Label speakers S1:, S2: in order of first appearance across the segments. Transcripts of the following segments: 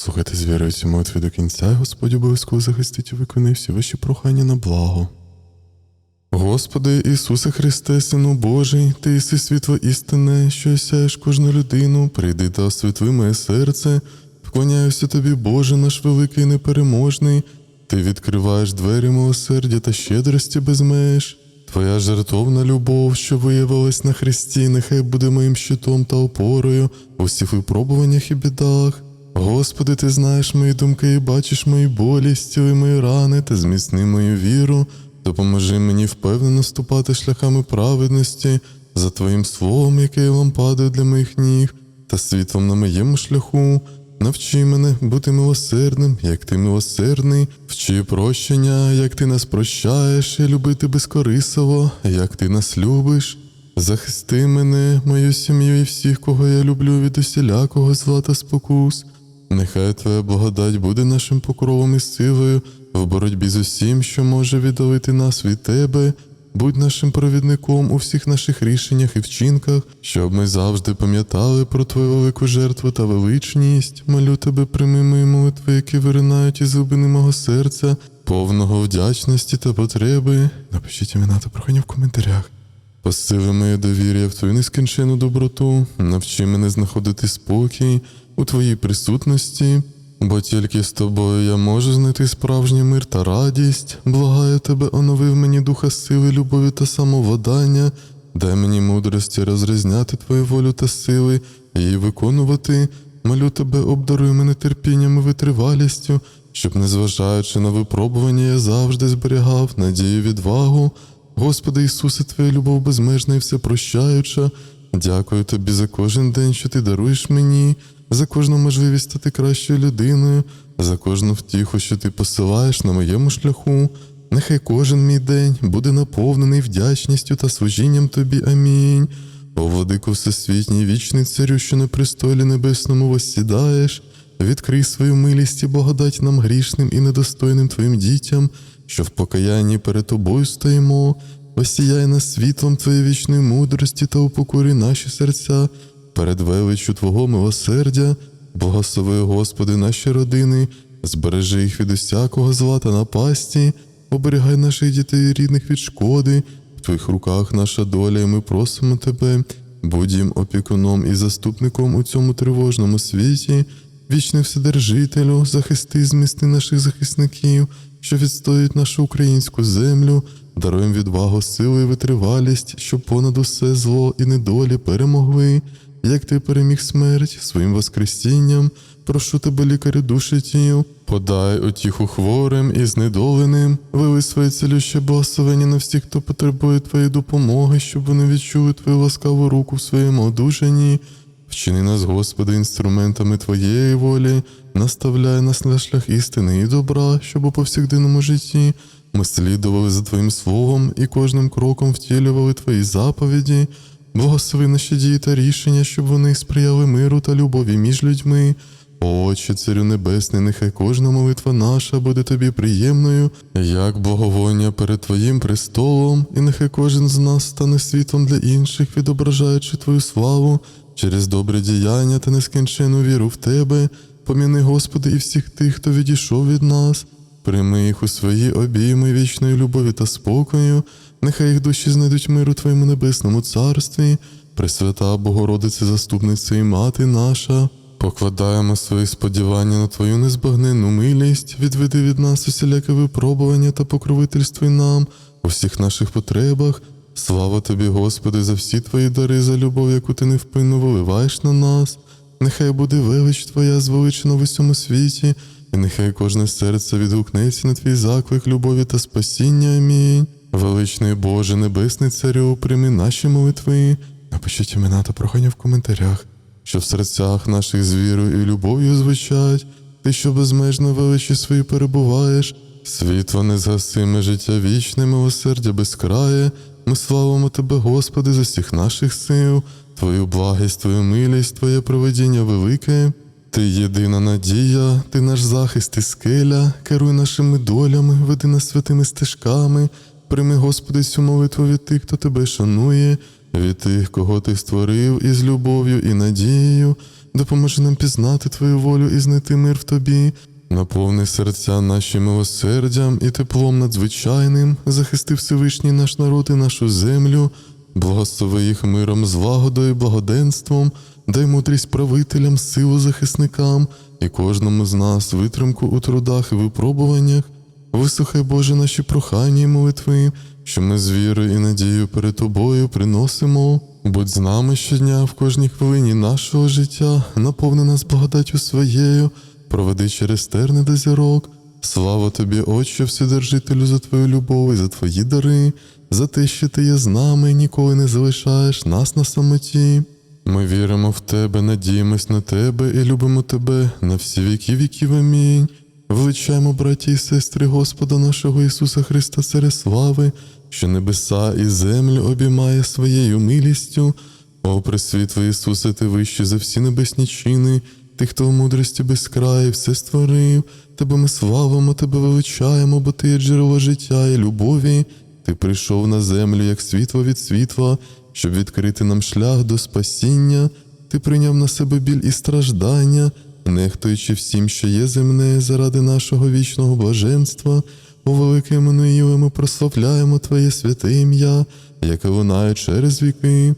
S1: Слухайте з вірою цю молитві до кінця, і Господь обов'язково захистить і виконає всі ваші прохання на благо. Господи Ісусе Христе, Сину Божий, Ти єси світло істинне, що осяєш кожну людину, прийди та освітли моє серце, вклоняюся Тобі, Боже наш великий і непереможний, Ти відкриваєш двері милосердя та щедрості без. Твоя жертовна любов, що виявилась на Христі, нехай буде моїм щитом та опорою у всіх випробуваннях і бідах. Господи, ти знаєш мої думки і бачиш мої болі, зціли мої рани та зміцни мою віру. Допоможи мені впевнено ступати шляхами праведності за Твоїм словом, яке лампадою для моїх ніг, та світлом на моєму шляху. Навчи мене бути милосердним, як ти милосердний, вчи прощення, як ти нас прощаєш, і любити безкорисово, як ти нас любиш. Захисти мене, мою сім'ю і всіх, кого я люблю від усілякого зла та спокус. Нехай Твоя благодать буде нашим покровом і силою в боротьбі з усім, що може віддалити нас від Тебе. Будь нашим провідником у всіх наших рішеннях і вчинках, щоб ми завжди пам'ятали про Твою велику жертву та величність. Молю тебе, прийми мої молитви, які виринають із глибини мого серця, повного вдячності та потреби. Напишіть імена та прохання в коментарях. Посили моє довір'я в твою нескінчену доброту, навчи мене знаходити спокій у твоїй присутності, бо тільки з тобою я можу знайти справжній мир та радість. Благаю тебе, онови в мені духа сили, любові та самовладання, дай мені мудрості розрізняти твою волю та сили її виконувати. Молю тебе, обдаруй мене терпінням і витривалістю, щоб, незважаючи на випробування, я завжди зберігав надію відвагу. Господи Ісусе, Твоя любов безмежна і всепрощаюча. Дякую Тобі за кожен день, що Ти даруєш мені, за кожну можливість стати кращою людиною, за кожну втіху, що Ти посилаєш на моєму шляху. Нехай кожен мій день буде наповнений вдячністю та служінням Тобі. Амінь. О, владико всесвітній, вічний царю, що на престолі небесному воссідаєш, відкрий свою милість і благодать нам грішним і недостойним Твоїм дітям, що в покаянні перед Тобою стоїмо, осіяй нас світлом Твоєї вічної мудрості та упокорі наші серця перед величчю Твого милосердя, благослови, Господи, наші родини, збережи їх від усякого зла та напасті, оберігай наших дітей рідних від шкоди, в Твоїх руках наша доля, і ми просимо Тебе, будь їм опікуном і заступником у цьому тривожному світі, вічний Вседержителю, захисти змісти наших захисників, що відстоюють нашу українську землю, даруємо відвагу, силу і витривалість, щоб понад усе зло і недолі перемогли, як ти переміг смерть своїм воскресінням, прошу тебе, лікарю душі тіл, подай утіху хворим і знедоленим, вили своє цілюще благословення на всіх, хто потребує твоєї допомоги, щоб вони відчули твою ласкаву руку в своєму одужанні. Вчини нас, Господи, інструментами Твоєї волі, наставляй нас на шлях істини і добра, щоб у повсякденному житті ми слідували за Твоїм словом і кожним кроком втілювали Твої заповіді, благослови наші дії та рішення, щоб вони сприяли миру та любові між людьми. Отче, Царю Небесний, нехай кожна молитва наша буде тобі приємною, як благовоння перед Твоїм престолом, і нехай кожен з нас стане світлом для інших, відображаючи Твою славу через добре діяння та нескінчену віру в Тебе. Поміни, Господи, і всіх тих, хто відійшов від нас. Прийми їх у свої обійми вічної любові та спокою, нехай їх душі знайдуть мир у Твоєму небесному царстві, Пресвята Богородице, заступниця і мати наша. Покладаємо свої сподівання на Твою незбагненну милість, відведи від нас усіляке випробування та покровительствуй нам у всіх наших потребах. Слава тобі, Господи, за всі твої дари, за любов, яку ти невпинно виливаєш на нас. Нехай буде велич Твоя звеличена в усьому світі, і нехай кожне серце відгукнеться на твій заклик любові та спасіння. Амінь. Величний Боже, Небесний Царю, прийми наші молитви. Напишіть імена та прохання в коментарях, що в серцях наших з вірою і любов'ю звучать, ти, що безмежно величі свої перебуваєш, світло незгасиме життя вічне, милосердя безкрає. Ми славимо Тебе, Господи, з усіх наших сил, Твою благість, Твою милість, Твоє проведіння велике. Ти єдина надія, ти наш захист і скеля, керуй нашими долями, веди нас святими стежками. Прийми, Господи, цю молитву від тих, хто тебе шанує, від тих, кого ти створив із любов'ю і надією. допоможи нам пізнати Твою волю і знайти мир в Тобі. Наповни серця наші милосердям і теплом надзвичайним, захисти Всевишній наш народ і нашу землю, благослови їх миром, злагодою, благоденством, дай мудрість правителям, силу захисникам і кожному з нас витримку у трудах і випробуваннях. Вислухай, Боже, наші прохання і молитви, що ми з вірою і надією перед Тобою приносимо. Будь з нами щодня в кожній хвилині нашого життя, наповни нас благодаттю своєю, проведи через терни до зірок. Слава тобі, Отче, Вседержителю, за твою любов і за твої дари, за те, що ти є з нами і ніколи не залишаєш нас на самоті. Ми віримо в тебе, надіємось на тебе і любимо тебе на всі віки віків. Амінь. Величаємо, браті і сестри Господа нашого Ісуса Христа, Царя слави, що небеса і землю обіймає своєю милістю. О, Пресвітлий Ісусе, ти вищий за всі небесні чини, ти, хто в мудрості без краю все створив, тебе ми славимо, тебе величаємо, бо ти є джерело життя і любові. Ти прийшов на землю як світло від світла, щоб відкрити нам шлях до спасіння. Ти прийняв на себе біль і страждання, нехтуючи всім, що є земне, заради нашого вічного блаженства. У велике Еммануїле ми прославляємо Твоє святе ім'я, яке лунає через віки.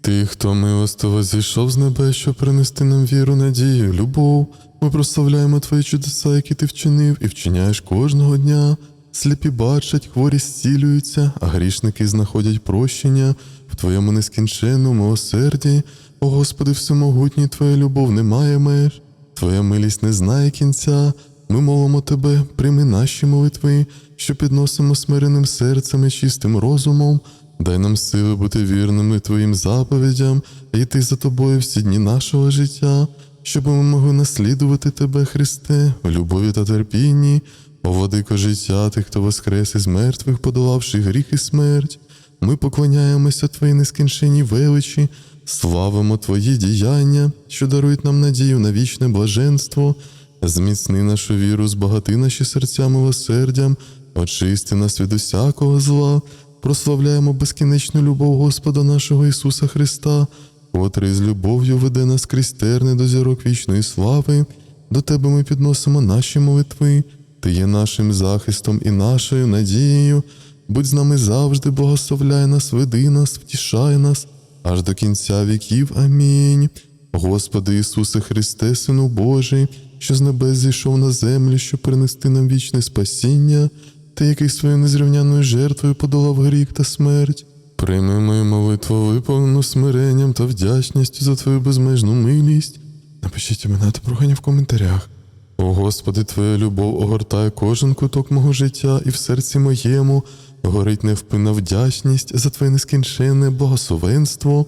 S1: Ти, хто милостиво зійшов з небес, щоб принести нам віру, надію, любов. Ми прославляємо Твої чудеса, які ти вчинив, і вчиняєш кожного дня. Сліпі бачать, хворі зцілюються, а грішники знаходять прощення в Твоєму нескінченному милосерді. О Господи, всемогутній, Твоя любов не має меж, Твоя милість не знає кінця. Ми молимо Тебе, прийми наші молитви, що підносимо смиреним серцем і чистим розумом. Дай нам сили бути вірними Твоїм заповідям і йти за Тобою всі дні нашого життя, щоб ми могли наслідувати Тебе, Христе, у любові та терпінні, о владико життя тих, хто воскрес із мертвих, подолавши гріх і смерть. Ми поклоняємося Твоїй нескінченній величі, славимо Твої діяння, що дарують нам надію на вічне блаженство. Зміцни нашу віру, збагати наші серця милосердям, очисти нас від усякого зла, прославляємо безкінечну любов Господа нашого Ісуса Христа, котрий з любов'ю веде нас крізь до зірок вічної слави. До Тебе ми підносимо наші молитви, Ти є нашим захистом і нашою надією. Будь з нами завжди, благословляй нас, веди нас, втішай нас, аж до кінця віків. Амінь. Господи Ісусе Христе, Сину Божий, що з небес зійшов на землю, щоб принести нам вічне спасіння, Ти, який своєю незрівняною жертвою подолав гріх та смерть. Прийми мою молитву, виповнену смиренням та вдячністю за Твою безмежну милість. Напишіть імена та прохання в коментарях. О Господи, Твоя любов огортає кожен куток мого життя, і в серці моєму горить невпинна вдячність за Твоє нескінченне благословенство.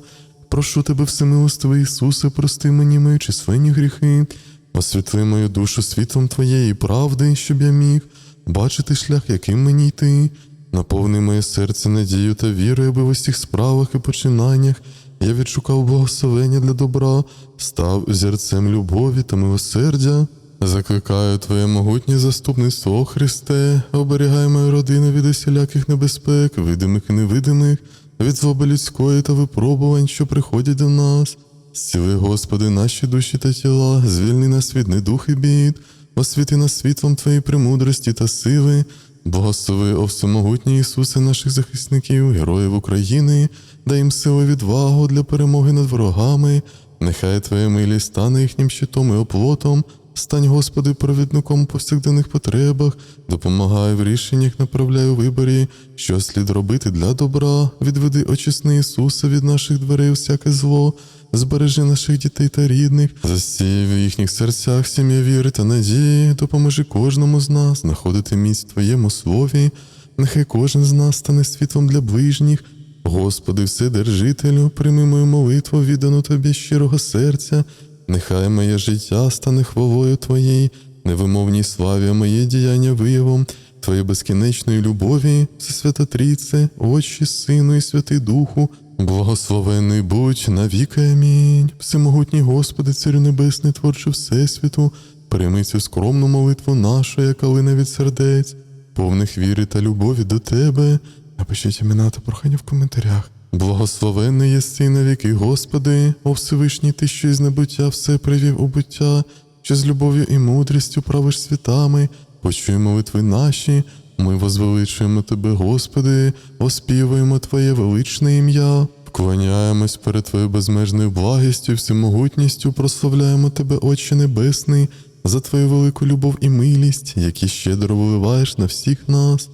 S1: Прошу тебе, всемилостивий Ісусе, прости мені мої численні гріхи, освітли мою душу світлом Твоєї правди, щоб я міг бачити шлях, яким мені йти. Наповни моє серце надію та вірою, аби в усіх справах і починаннях я відшукав благословення для добра, став зірцем любові та милосердя. Закликаю Твоє могутнє заступництво, О Христе, оберігай мою родину від усіляких небезпек, видимих і невидимих, від злоби людської та випробувань, що приходять до нас. Зціли, Господи, наші душі та тіла, звільни нас від недух і бід, освіти нас світлом Твоєї премудрості та сили, благослови, о всемогутній Ісусе, наших захисників, героїв України, дай їм силу і відвагу для перемоги над ворогами, нехай Твоя милість стане їхнім щитом і оплотом. Стань, Господи, провідником у повсякденних потребах, допомагай в рішеннях, направляй у виборі, що слід робити для добра, відведи очисни Ісуса від наших дверей всяке зло, збережи наших дітей та рідних, засій в їхніх серцях сім'я віри та надії, допоможи кожному з нас знаходити місць в Твоєму слові, нехай кожен з нас стане світлом для ближніх. Господи, Вседержителю, прийми мою молитву, віддану Тобі щирого серця. Нехай моє життя стане хвалою Твоєї, невимовній славі, а моє діяння виявом Твоєї безкінечної любові, Всесвята Трійце, Отче, Сину і Святий Духу, благословений будь навіки. Амінь. Всемогутній Господи, Царю Небесний, творче Всесвіту, прийми цю скромну молитву нашу, яка лине від сердець, повних віри та любові до Тебе. Напишіть імена та прохання в коментарях. Благословенний єси на віки, Господи, о Всевишній Ти, що із небуття все привів у буття, що з любов'ю і мудрістю правиш світами, почуй молитви наші, ми возвеличуємо Тебе, Господи, оспівуємо Твоє величне ім'я, вклоняємось перед Твоєю безмежною благістю, всемогутністю, прославляємо Тебе, Отче Небесний, за Твою велику любов і милість, які щедро виливаєш на всіх нас.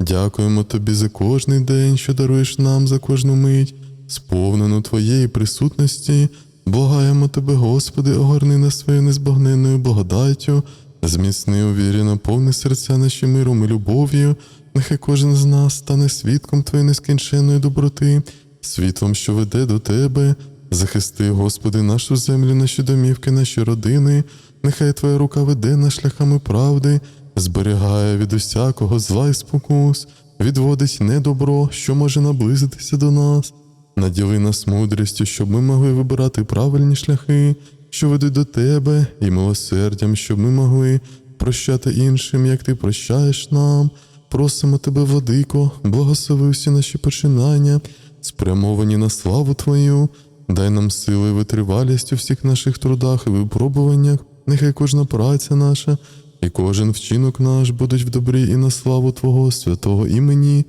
S1: Дякуємо тобі за кожний день, що даруєш нам за кожну мить, сповнену твоєї присутності. Благаємо тебе, Господи, огорни нас своєю незбагненною благодаттю, зміцни у вірі, наповни серця наші миром і любов'ю. Нехай кожен з нас стане свідком твоєї нескінченної доброти, світлом, що веде до тебе. Захисти, Господи, нашу землю, наші домівки, наші родини. Нехай Твоя рука веде нас шляхами правди, зберігає від усякого зла і спокус, відводить недобро, що може наблизитися до нас. Наділи нас мудрістю, щоб ми могли вибирати правильні шляхи, що ведуть до тебе, і милосердям, щоб ми могли прощати іншим, як ти прощаєш нам. Просимо тебе, владико, благослови всі наші починання, спрямовані на славу Твою. Дай нам сили витривалість у всіх наших трудах і випробуваннях. Нехай кожна праця наша і кожен вчинок наш будуть в добрі і на славу Твого святого імені.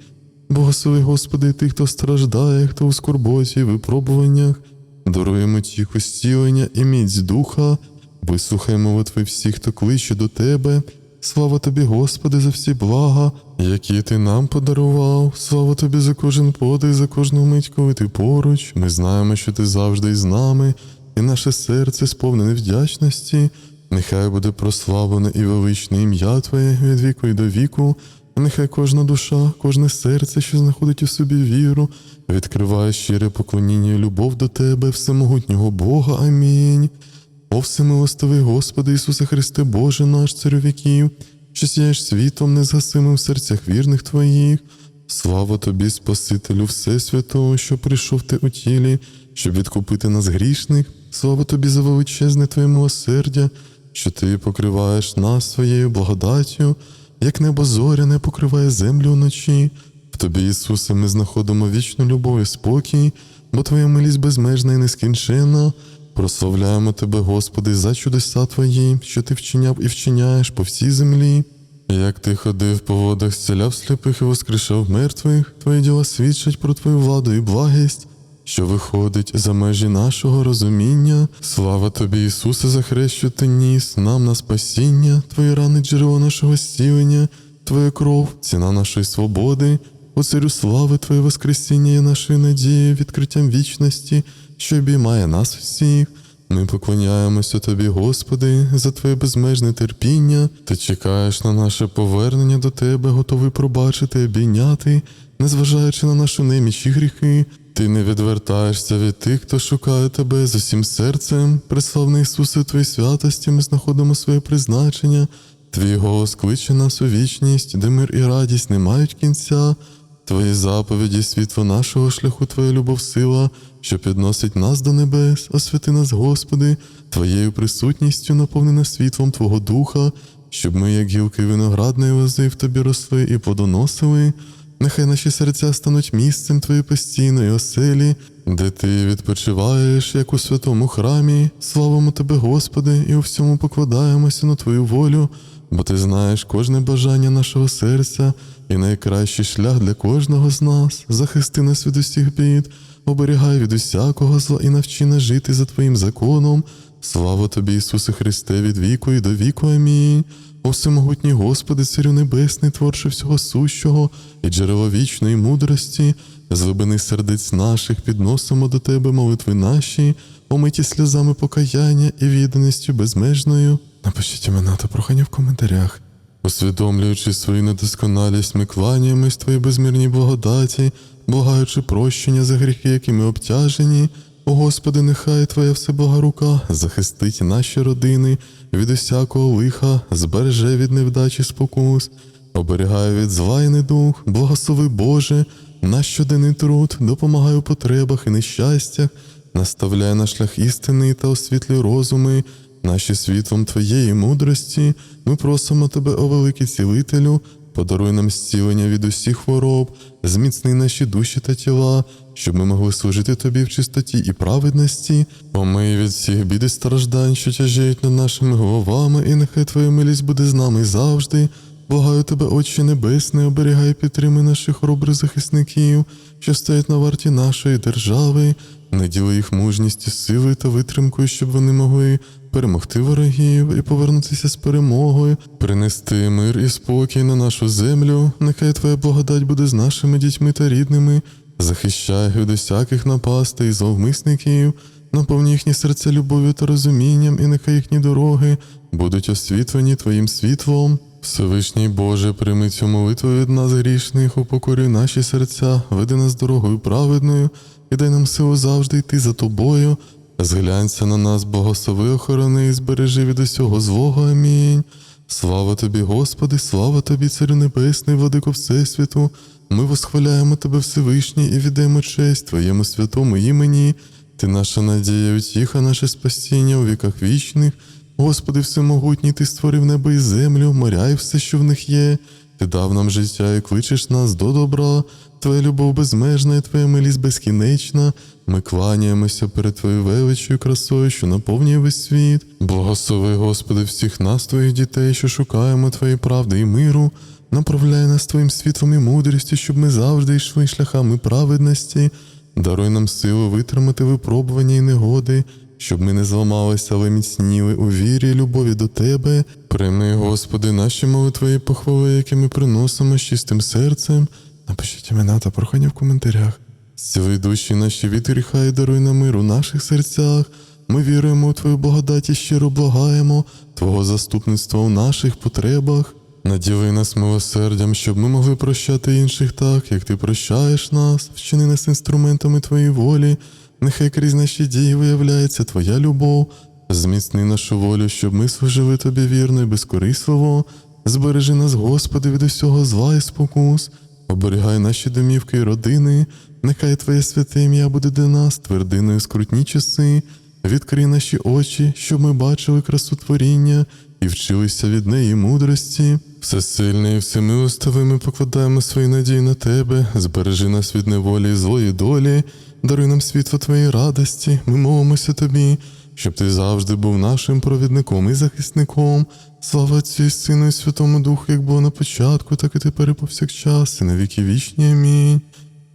S1: Благослови, Господи, тих, хто страждає, хто у скорботі випробуваннях. Даруємо тихо зцілення і міць духа, вислухай молитви всіх, хто кличе до Тебе. Слава тобі, Господи, за всі блага, які ти нам подарував. Слава тобі за кожен подих, за кожну мить, коли ти поруч. Ми знаємо, що ти завжди із нами, і наше серце сповнене вдячності. Нехай буде прославлене і величне ім'я Твоє від віку і до віку. Нехай кожна душа, кожне серце, що знаходить у собі віру, відкриває щире поклоніння і любов до Тебе, всемогутнього Бога. Амінь. О всемилостивий Господи Ісусе Христе, Боже наш царю віків, що сіяєш світом незгасимим в серцях вірних Твоїх. Слава Тобі, Спасителю Всесвятого, що прийшов ти у тілі, щоб відкупити нас грішних. Слава Тобі за величезне Твоє милосердя, що Ти покриваєш нас своєю благодаттю, як небо зоряне покриває землю вночі. В Тобі, Ісусе, ми знаходимо вічну любов і спокій, бо Твоя милість безмежна і нескінченна. Прославляємо Тебе, Господи, за чудеса Твої, що Ти вчиняв і вчиняєш по всій землі. Як ти ходив по водах, зціляв сліпих і воскрешав мертвих, твої діла свідчать про твою владу і благість, що виходить за межі нашого розуміння. Слава тобі, Ісусе, за хрест, що ти ніс нам на спасіння, твої рани джерело нашого зцілення, твоя кров, ціна нашої свободи, царю слави Твоє Воскресіння є нашою надією, відкриттям вічності, що обіймає нас всіх. Ми поклоняємося Тобі, Господи, за Твоє безмежне терпіння. Ти чекаєш на наше повернення до Тебе, готовий пробачити, обійняти, незважаючи на нашу неміч і гріхи. Ти не відвертаєшся від тих, хто шукає тебе з усім серцем. Преславний Ісусе, в Твоїй святості ми знаходимо своє призначення. Твій голос кличе нас у вічність, де мир і радість не мають кінця. Твої заповіді, світло нашого шляху, Твоя любов, сила, що підносить нас до небес, освяти нас, Господи, Твоєю присутністю наповнена світлом Твого Духа, щоб ми, як гілки виноградної лози, в Тобі росли і плодоносили. Нехай наші серця стануть місцем Твоєї постійної оселі, де Ти відпочиваєш, як у святому храмі. Славимо Тебе, Господи, і у всьому покладаємося на Твою волю, бо Ти знаєш кожне бажання нашого серця і найкращий шлях для кожного з нас. Захисти нас від усіх бід, оберігай від усякого зла і навчи нас жити за Твоїм законом. Слава Тобі, Ісусе Христе, від віку і до віку. Амінь. О всемогутній Господи, Царю Небесний, творче всього сущого і джерело вічної мудрості, з глибини сердець наших підносимо до Тебе молитви наші, омиті сльозами покаяння і відданістю безмежною. Напишіть імена та прохання в коментарях. Усвідомлюючи свою недосконалість, ми кланяємось Твоїй безмірній благодаті, благаючи прощення за гріхи, якими обтяжені. О Господи, нехай Твоя всебога рука захистить наші родини від усякого лиха, збереже від невдачі спокус, оберігає від зла і благослови Боже, наш щоденний труд, допомагай у потребах і нещастях, наставляй на шлях істини та освітлюй розуми, наші світлом Твоєї мудрості. Ми просимо Тебе, о великий цілителю, подаруй нам зцілення від усіх хвороб, зміцни наші душі та тіла, щоб ми могли служити тобі в чистоті і праведності, помий від всіх бід і страждань, що тяжіють над нашими головами, і нехай твоя милість буде з нами завжди. Благаю тебе, Отче Небесне, оберігай підтримай наших хоробрих захисників, що стоять на варті нашої держави, наділи їх мужністю, силою та витримкою, щоб вони могли перемогти ворогів і повернутися з перемогою, принести мир і спокій на нашу землю. Нехай Твоя благодать буде з нашими дітьми та рідними, захищай від усяких напастей і зловмисників, наповні їхні серця любов'ю та розумінням, і нехай їхні дороги будуть освітлені Твоїм світлом. Всевишній Боже, прийми цю молитву від нас грішних, упокорюй наші серця, веди нас дорогою праведною і дай нам силу завжди йти за тобою. Зглянься на нас, благослови, охорони і збережи від усього злого. Амінь. Слава тобі, Господи, слава тобі, Царю Небесний, владико Всесвіту. Ми восхваляємо Тебе Всевишній і віддаємо честь Твоєму святому імені. Ти наша надія, утіха, наше спасіння у віках вічних. Господи, всемогутній, Ти створив небо і землю, моря і все, що в них є. Ти дав нам життя і кличеш нас до добра. Твоя любов безмежна і Твоя милість безкінечна. Ми кланяємося перед Твоєю величою красою, що наповнює весь світ. Благослови, Господи, всіх нас, Твоїх дітей, що шукаємо Твоєї правди і миру. Направляй нас Твоїм світлом і мудрістю, щоб ми завжди йшли шляхами праведності. Даруй нам силу витримати випробування і негоди, щоб ми не зламалися, але міцніли у вірі і любові до Тебе. Прийми, Господи, наші молитви і похвали, які ми приносимо з чистим серцем. Напишіть імена та прохання в коментарях. Зціли душі наші від гріха і даруй нам мир у наших серцях. Ми віруємо у Твою благодать і щиро благаємо, Твого заступництва у наших потребах. Наділи нас милосердям, щоб ми могли прощати інших так, як ти прощаєш нас, вчини нас інструментами Твоєї волі, нехай крізь наші дії виявляється Твоя любов, зміцни нашу волю, щоб ми служили Тобі вірно і безкорисливо, збережи нас, Господи, від усього зла і спокус, оберігай наші домівки і родини, нехай Твоє святе ім'я буде для нас твердиною скрутні часи, відкрий наші очі, щоб ми бачили красу творіння і вчилися від неї мудрості. Всесильний і всемилостивий ми покладаємо свої надії на тебе, збережи нас від неволі і злої долі, даруй нам світло твоєї радості, ми молимося тобі, щоб ти завжди був нашим провідником і захисником. Слава Отцю і Сину і Святому Духу, як було на початку, так і тепер і повсякчас, і на віки вічні. Амінь.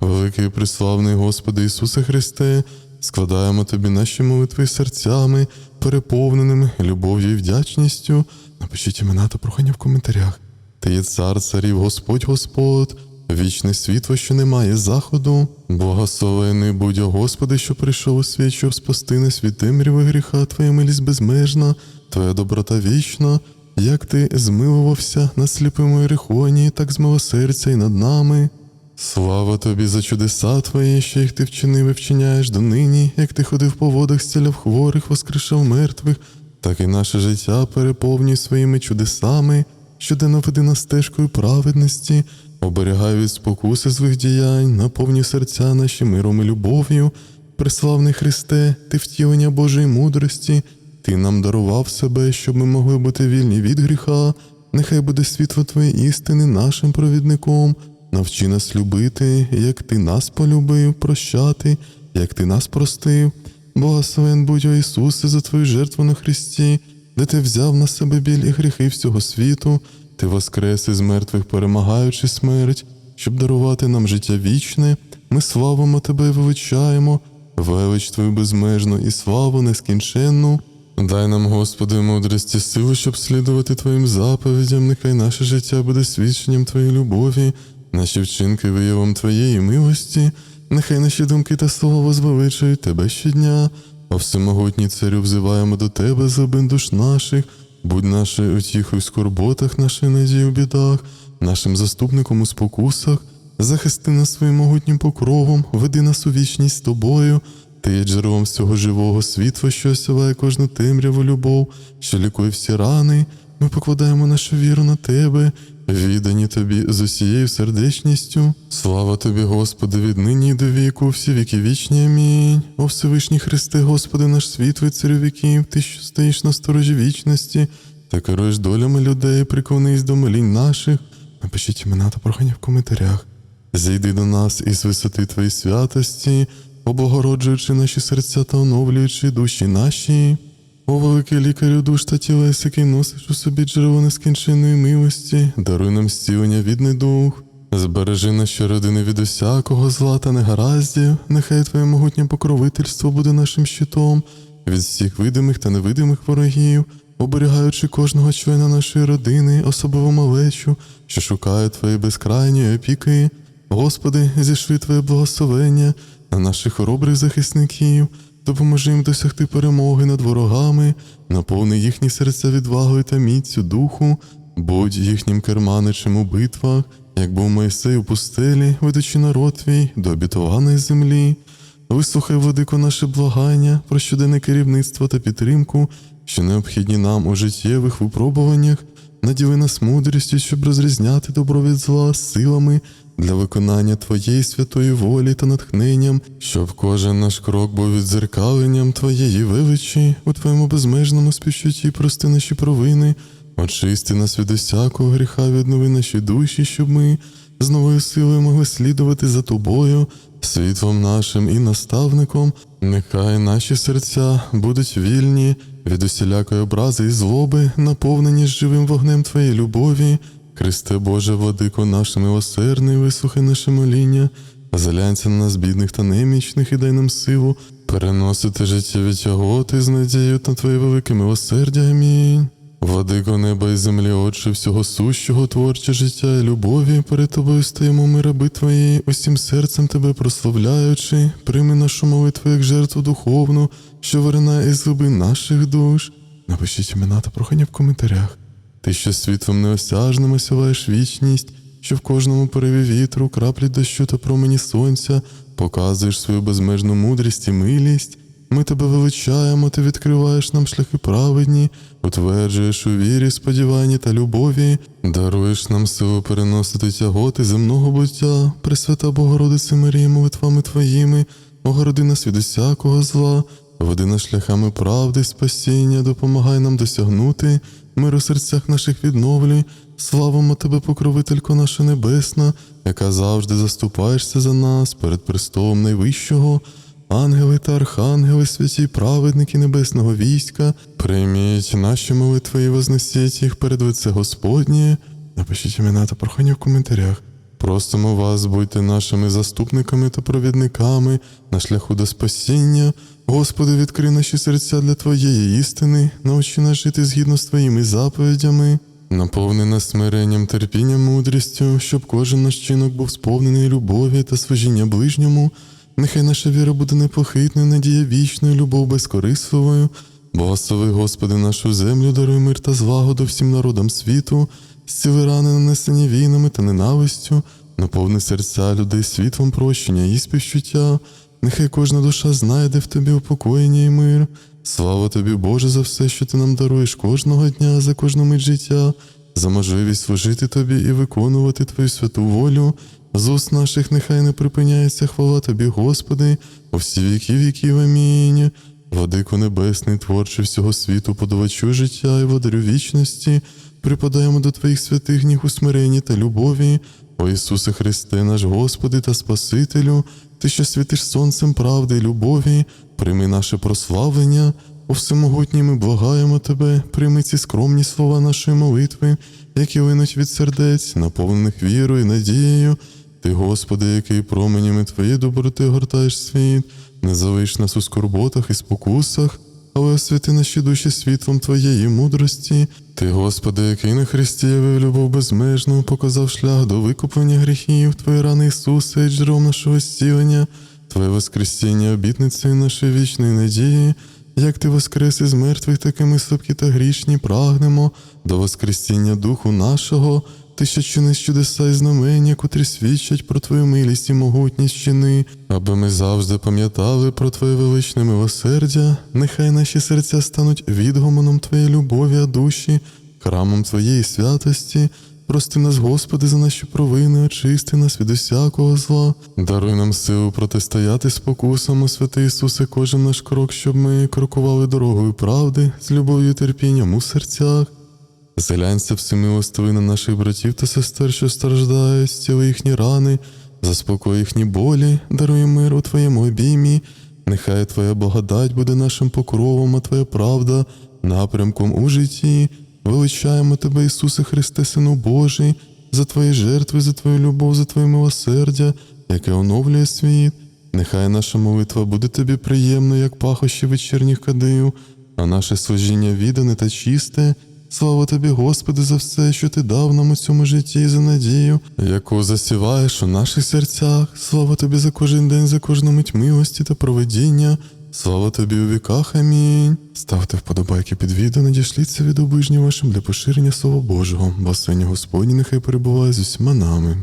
S1: Великий і приславний Господи Ісусе Христе, складаємо Тобі наші молитви серцями, переповненими любов'ю і вдячністю. Напишіть імена та прохання в коментарях. Ти цар царів, Господь Господь, вічне світло, що не має заходу. Благословений будь, Господи, що прийшов у світ, щоб спасти нас від гріха, Твоя милість безмежна, Твоя доброта вічна. Як ти змилувався над сліпими Ерихоні, так змилосердя й над нами. Слава тобі за чудеса твої, що їх ти вчинив і вчиняєш донині, як ти ходив по водах, зціляв хворих, воскрешав мертвих, так і наше життя переповнюй своїми чудесами, щоденно веди нас стежкою праведності, оберігай від спокуси злих діянь, наповнюй серця наші миром і любов'ю. Преславний Христе, ти втілення Божої мудрості, ти нам дарував себе, щоб ми могли бути вільні від гріха. Нехай буде світло Твоєї істини нашим провідником. Навчи нас любити, як ти нас полюбив, прощати, як ти нас простив. Благословен будь о Ісусе за Твою жертву на Христі, де ти взяв на себе біль і гріхи всього світу, ти воскрес із мертвих, перемагаючи смерть, щоб дарувати нам життя вічне. Ми славимо Тебе і величаємо, велич Твою безмежну і славу нескінченну. Дай нам, Господи, мудрості силу, щоб слідувати Твоїм заповідям, нехай наше життя буде свідченням Твоєї любові, наші вчинки виявом Твоєї милості, нехай наші думки та слова возвеличують Тебе щодня, а всемогутній царю взиваємо до Тебе, злобин душ наших, будь нашою утіхою в скорботах, нашою надією в бідах, нашим заступником у спокусах, захисти нас своїм могутнім покровом, веди нас у вічність з тобою. Ти є джерелом всього живого світла, що осяває кожну темряву любов, що лікує всі рани. Ми покладаємо нашу віру на тебе, віддані тобі з усією сердечністю. Слава тобі, Господи, від нині і до віку, всі віки вічні. Амінь. О Всевишній Христе, Господи, наш світлий царю віків, ти, що стоїш на сторожі вічності, та керуєш долями людей, приклонись до молінь наших. Напишіть імена та прохання в коментарях. Зійди до нас із висоти Твоєї святості, облагороджуючи наші серця та оновлюючи душі наші. О, великий лікарю душ та тілес, який носиш у собі джерело нескінченної милості, даруй нам зцілення від недух. Збережи наші родини від усякого зла та негараздів, нехай Твоє могутнє покровительство буде нашим щитом від всіх видимих та невидимих ворогів, оберігаючи кожного члена нашої родини, особливо малечу, що шукає Твоєї безкрайньої опіки. Господи, зішли Твоє благословення на наших хоробрих захисників, допоможи їм досягти перемоги над ворогами, наповни їхні серця відвагою та міцю духу, будь їхнім керманичем у битвах, як був Мойсей у пустелі, ведучи народ твій до обітованої землі. Вислухай, владико, наше благання про щоденне керівництво та підтримку, що необхідні нам у життєвих випробуваннях, наділи нас мудрістю, щоб розрізняти добро від зла силами для виконання Твоєї святої волі та натхненням, щоб кожен наш крок був відзеркаленням Твоєї величі у Твоєму безмежному співчутті прости наші провини, очисти нас від усякого гріха, віднови наші душі, щоб ми з новою силою могли слідувати за тобою, світлом нашим і наставником. Нехай наші серця будуть вільні від усілякої образи і злоби, наповнені живим вогнем Твоєї любові. Христе Боже, владико наш милосердний, висухи наше моління, залянься на нас, бідних та немічних, і дай нам силу переносити життєві тяготи з надією на Твоє велике милосердя. Амінь. Владико неба і землі, Отче, всього сущого, творче життя і любові, перед тобою стоїмо ми, раби Твої, усім серцем Тебе прославляючи, прийми нашу молитву як жертву духовну, що виринає із глибин наших душ. Напишіть імена та прохання в коментарях. Ти, що світлом неосяжним осяваєш вічність, що в кожному пориві вітру, краплі дощу та промені сонця показуєш свою безмежну мудрість і милість. Ми тебе величаємо, ти відкриваєш нам шляхи праведні, утверджуєш у вірі, сподіванні та любові, даруєш нам силу переносити тяготи земного буття, Пресвята Богородице Марія, молитвами твоїми, огороди нас від усякого зла, веди нас шляхами правди, спасіння, допомагай нам досягнути, мир у серцях наших відновлюй, славимо тебе, покровителько наша небесна, яка завжди заступаєшся за нас перед престолом найвищого. Ангели та архангели, святі праведники небесного війська, прийміть наші молитви і вознесіть їх перед лице Господнє. Напишіть імена та прохання в коментарях. Просимо вас, будьте нашими заступниками та провідниками на шляху до спасіння. Господи, відкрий наші серця для Твоєї істини, научи нас жити згідно з Твоїми заповідями. Наповни нас смиренням, терпінням, мудрістю, щоб кожен наш чинок був сповнений любові та служіння ближньому. Нехай наша віра буде непохитною, надія вічною, любов безкорисливою. Благослови, Господи, нашу землю, даруй мир та злагоду всім народам світу, зціли рани, нанесені війнами та ненавистю, наповни серця людей світлом прощення і співчуття. Нехай кожна душа знайде в тобі упокоєння і мир. Слава тобі, Боже, за все, що ти нам даруєш кожного дня, за кожну мить життя, за можливість служити тобі і виконувати твою святу волю. З уст наших нехай не припиняється хвала тобі, Господи, у всі віки віків. Амінь. Владико Небесний, творче всього світу, подавачу життя і водарю вічності, припадаємо до Твоїх святих ніг у смиренні та любові. О Ісусе Христе, наш Господи та Спасителю, Ти, що світиш сонцем правди і любові, прийми наше прославлення. О всемогутній ми благаємо Тебе, прийми ці скромні слова нашої молитви, які линуть від сердець, наповнених вірою і надією. Ти, Господи, який променями Твоєї доброти гортаєш світ, не залиш нас у скорботах і спокусах, але освяти наші душі світлом Твоєї мудрості. Ти, Господи, який на Христі явив любов безмежну, показав шлях до викуплення гріхів, Твої рани Ісуса, і джерелом нашого зцілення, Твоє Воскресіння, обітницею нашої вічної надії. Як ти воскрес із мертвих, таки ми слабкі та грішні прагнемо до Воскресіння Духу нашого, ти що чиниш чудеса і знамення, котрі свідчать про Твою милість і могутність чини, аби ми завжди пам'ятали про Твоє величне милосердя, нехай наші серця стануть відгомоном Твоєї любові, а душі, храмом Твоєї святості. Прости нас, Господи, за наші провини, очисти нас від усякого зла. Даруй нам силу протистояти спокусам, святий Ісусе, кожен наш крок, щоб ми крокували дорогою правди з любов'ю і терпінням у серцях. Зглянься всемилостивий на наших братів та сестер, що страждають, зціли їхні рани, заспокой їхні болі, даруй мир у Твоєму обіймі. Нехай Твоя благодать буде нашим покровом, а Твоя правда напрямком у житті. Величаємо Тебе, Ісусе Христе, Сину Божий, за Твої жертви, за Твою любов, за Твоє милосердя, яке оновлює світ. Нехай наша молитва буде тобі приємною, як пахощі вечірніх кадив, а наше служіння віддане та чисте. Слава тобі, Господи, за все, що ти дав нам у цьому житті і за надію, яку засіваєш у наших серцях. Слава тобі за кожен день, за кожну мить милості та проведіння. Слава тобі у віках. Амінь. Ставте вподобайки під відео, надішліться від обижні вашим для поширення Слова Божого. Благословення Господні нехай перебуває з усіма нами.